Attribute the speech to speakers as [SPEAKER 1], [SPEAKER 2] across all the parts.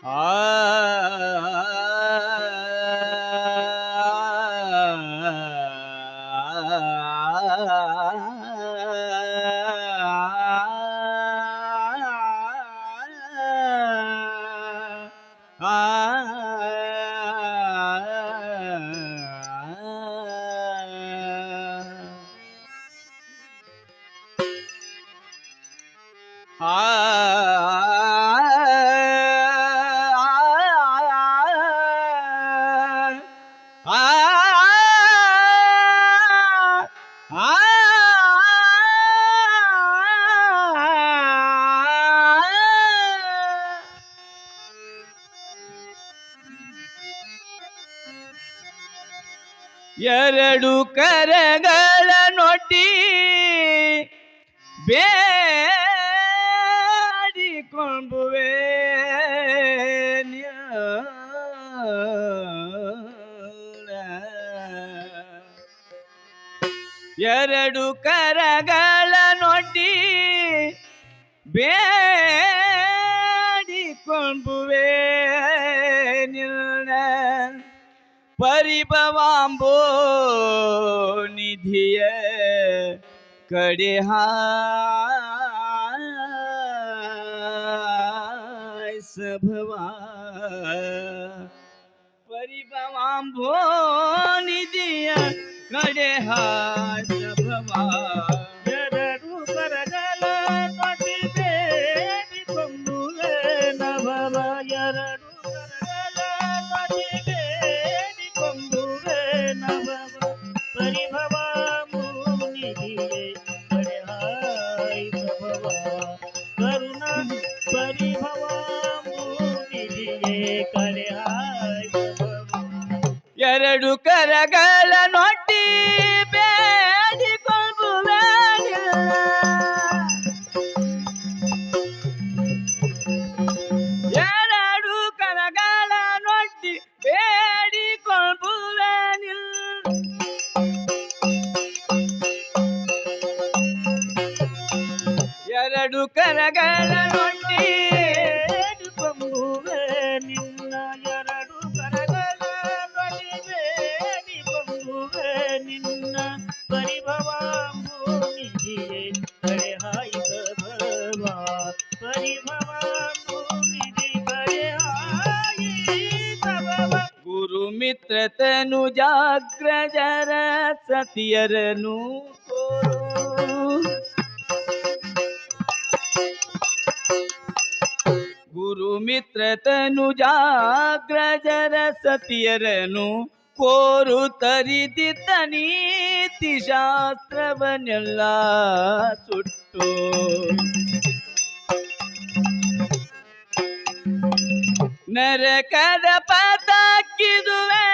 [SPEAKER 1] Ah ಕರಗಳ ನೊಟ್ಟಿ ಬೇಡಿಕೊಂಬುವೆ ಎರಡು ಕರಗಳ ನೊಟ್ಟಿ ಬೇಡಿಕೊಂಬುವೆ
[SPEAKER 2] परिभवांबो निधियकडे हाय सभवा. परिभवांबो निधियकडे हाय सभवा. ঢুকে गुरु मित्र तनु जाग्रजर सतियरनु गुरु
[SPEAKER 1] मित्र तनु जाग्रजर सतियरनु ಕೋರು ತರಿದಿದ್ದ ನೀತಿ ಶಾಸ್ತ್ರವನ್ನೆಲ್ಲ ಸುಟ್ಟು. ನರಕದ ಪತಾಕಿದುವೆ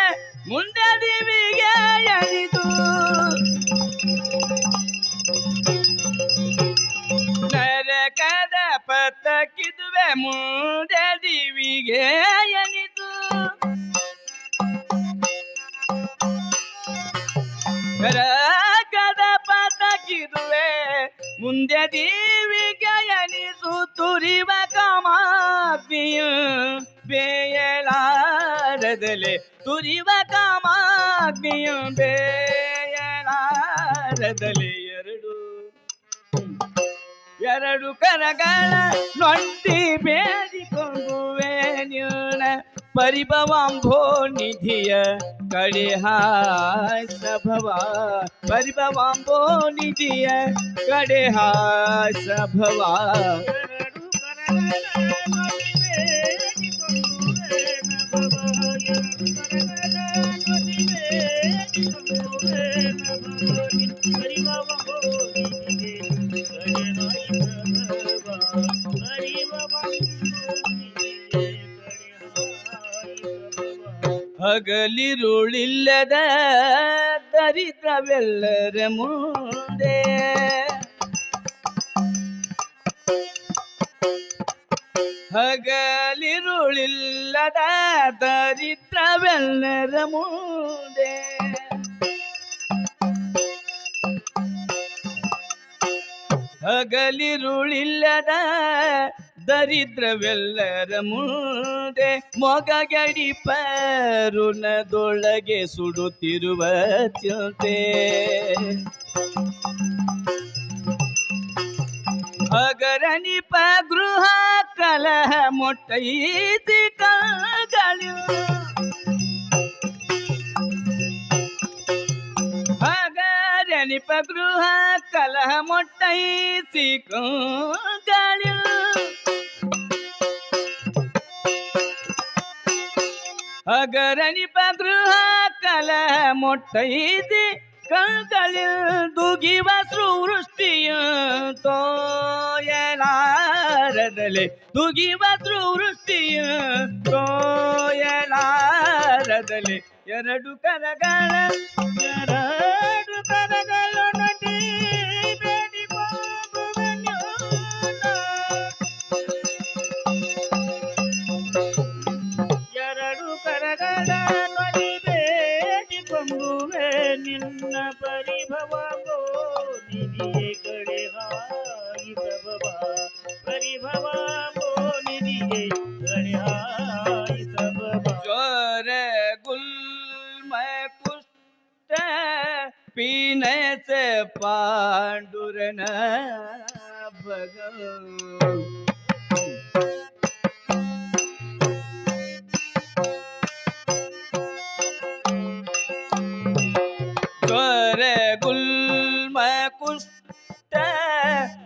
[SPEAKER 1] ಮುಂದೆ ದಿವಿಗೆ ಎಳಿದು ನರಕದ ಪತಾಕಿದುವೆ ಮುಂದೆ ದಿವಿಗೆ ಎಳಿದು ನರಕದ ಪತಾಕಿದುವೆ ಮುಂದೆ ದಿವಿಗೆ ಗಯನಿಸು ತುರಿವ ಕಾಮಾಗ್ನಿಯು ಬೇಯಲಾರದಲೆ, ತುರಿವ ಕಾಮಾಗ್ನಿಯು ಬೇಯಲಾರದಲೆ, ಎರಡು. ಎರಡು ಕರಗಳ ನೊಂಟಿ
[SPEAKER 2] ಬೇಡ परिभवाम्भो निधिय कडेहास भवा परिभवाम्भो निधिय कडेहास भवा
[SPEAKER 1] ಹಗಲಿರುಳಿಲ್ಲದ ದರಿದ್ರವೆಲ್ಲರ ಮುಂದೆ. ಹಗಲಿರುಳಿಲ್ಲದ ದರಿದ್ರವೆಲ್ಲರ ಮುಂದೆ. ಹಗಲಿರುಳಿಲ್ಲದ ದರಿದ್ರವೆಲ್ಲರ ಮುಂದೆ ಮೊಗಗಡಿ ಪರುಣದೊಳಗೆ ಸುಡುತ್ತಿರುವ ಚಿಂತೆ ಅಗರನಿಪ ಗೃಹ ಕಲಹ ಮೊಟ್ಟೈತಿ ಕಗಳು ಅಗರನಿಪ ಗೃಹ ಕಲಹ ಮೊಟ್ಟೈತಿ ಕಂಗಳು ಅಗರನಿಪ ಪದೃಹ ಕಲ ಮೊಟ್ಟೈತಿ ಕಂಗಳಿಲ್ ದುಗಿವ ವೃಷ್ಟಿಯ ತೋಯಲಾರದಲೆ. ದುಗಿವ ವೃಷ್ಟಿಯ ತೋಯಲಾರದಲೆ. ಎರಡು ಕರಗಳ
[SPEAKER 2] ಎರಡು ಕರಗಳು
[SPEAKER 1] से पांडुरन भगव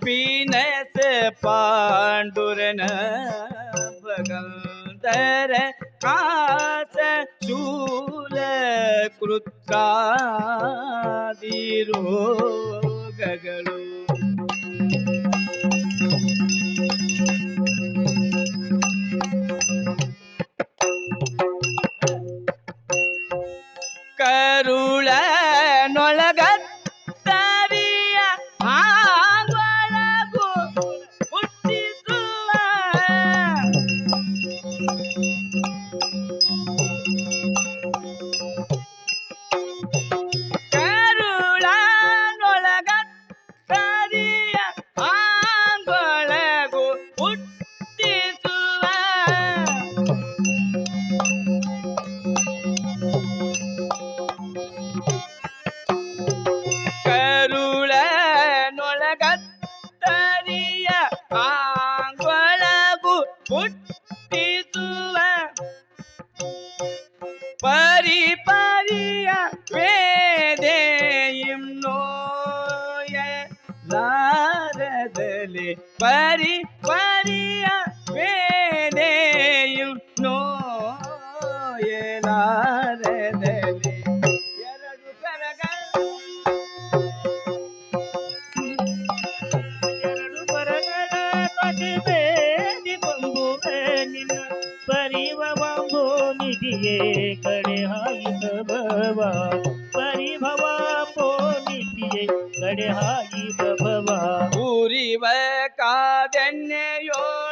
[SPEAKER 1] पीने से पांडुरन भगल। दर का ಕೃತ್ರಾದಿರೋಗಗಳು ಕರುಳ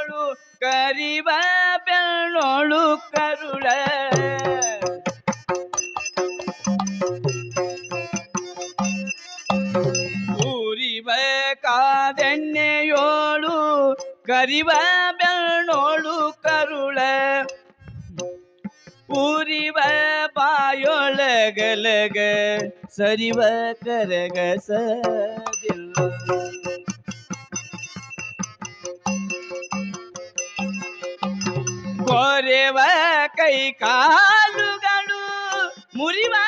[SPEAKER 1] ಕಾದೆಣ್ಣೆಯೋಳು ಕರಿವ ಬೆಳ್ಳೋಳು ಕರುಳ. ಊರಿವ ಕಾದೆಣ್ಣೆಯೋಳು ಕರಿವ ಬೆಳ್ಳೋಳು ಕರುಳ. ಊರಿವ ಬಾಯೊಳಗಲಗ ಸರಿವ ಕರಗಸದಿಲ್ಲ. కై కాలుగడు మురివా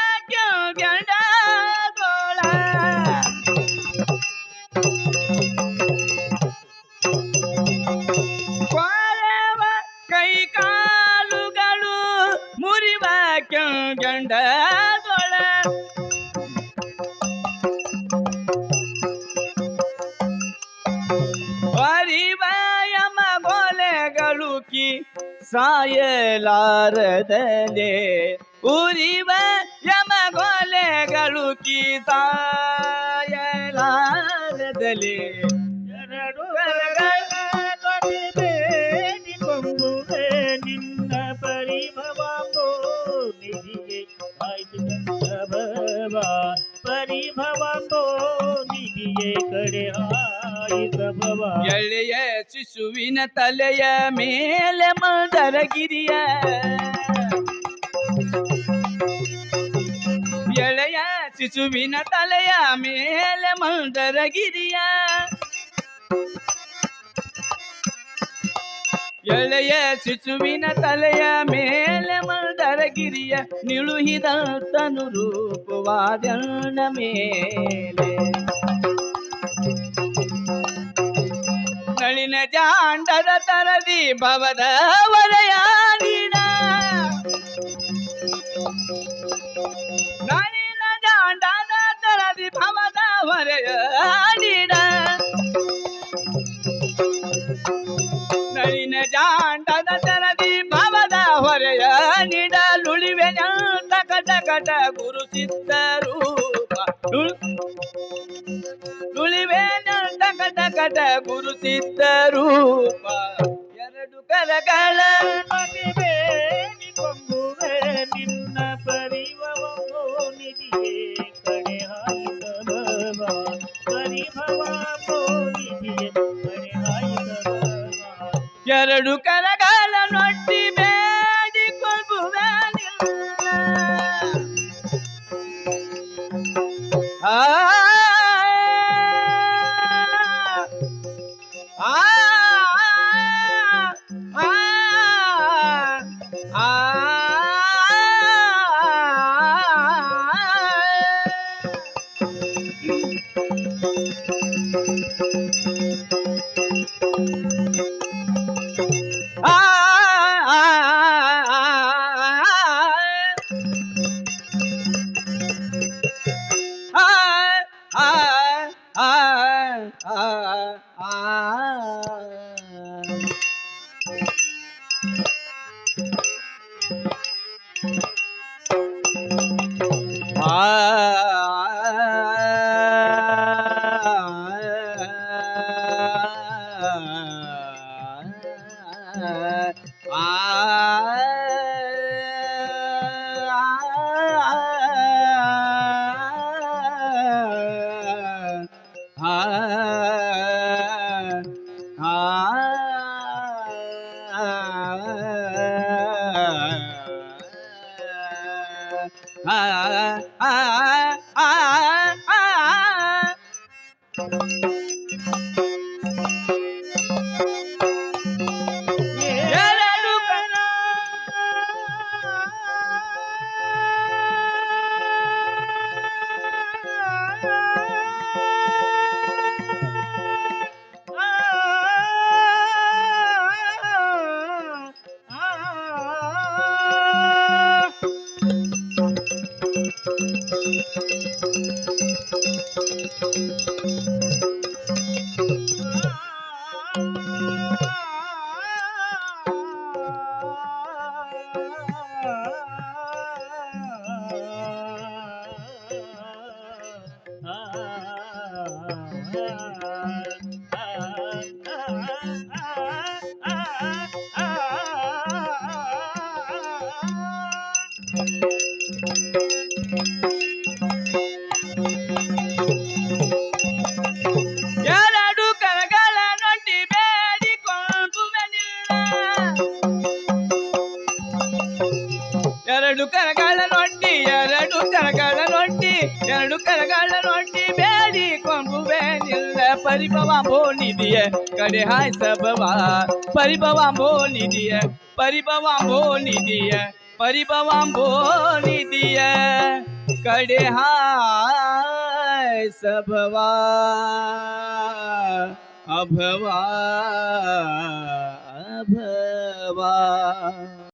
[SPEAKER 1] ಸಾಯಲಾರದಲೆ ಉರಿವ ಯಮ ಗೊಲೆಗಳುಕಿ ಸಾಯಲಾರದಲೆ
[SPEAKER 2] ಎರಡು ಕರಗಳ ತೊಡೆ ಬೇಡಿಕೊಂಬುವೆ ನಿನ್ನ ಪರಿಭವಂಬೋ ನಿಧಿಯೇ ಹಾಯಿಸಬವ ಪರಿಭವಂಬೋ ನಿಧಿಯೇ ಕಡೆ ಹಾಯಿಸಬವ
[SPEAKER 1] ಎಳೆಯ ಶಿಶುವಿನ ತಲೆಯ ಮೇಲೆ ಮಂದರಗಿರಿಯ. ಎಳೆಯ ಶಿಶುವಿನ ತಲೆಯ ಮೇಲೆ ಮಂದರಗಿರಿಯ. ಎಳೆಯ ಶಿಶುವಿನ ತಲೆಯ ಮೇಲೆ ಮಂದರಗಿರಿಯ. ನಿಳುಹಿದ ತನು ರೂಪವಾದ ಮೇಲೆ. ನಳಿನ ಜಾಂಡದ ತರದಿ ಭವದ ವಲಯ ನೀಡ ನಳಿನ ಜಾಂಡದ ತರದಿ ಭವದ ವರಯ ನೀಡ ನಳಿನ ಜಾಂಡದ ತರದಿ ಭವದ ಹೊರೆಯ ನೀಡಲುಳಿವೆ ಕಟ ಕಟ ಗುರು ಕಟ ಗುರುತಿದ್ದ ಗುರು ರೂಪ ಎರಡು ಕರಗಳ
[SPEAKER 2] ಕೊಂಬುವೆ. ನಿನ್ನ ಪರಿವವೋ ನಿಧಿಯೇ ಕಡೆ ಹಾಯಿಸಬವ ಪರಿಭವ
[SPEAKER 1] ಎರಡು ಕರಗಳ Ah 哎哎哎哎哎。ಎರಡು ಕರಗಳ ನೊಟ್ಟಿ ಬೇಡಿಕೊಳ್ಳುವೆನಿಲ್ಲ ಎರಡು ಕರಗಳ ನೊಟ್ಟಿ ಎರಡು ಕರಗಳ ನೊಟ್ಟಿ परिभवा मोनी दिए, करे हाय सबवा परिभवा मोनी दिए, परिभवा मोनी दिए, परिभवा मोनी दिए, करे हाय सबवा अभवा अभवा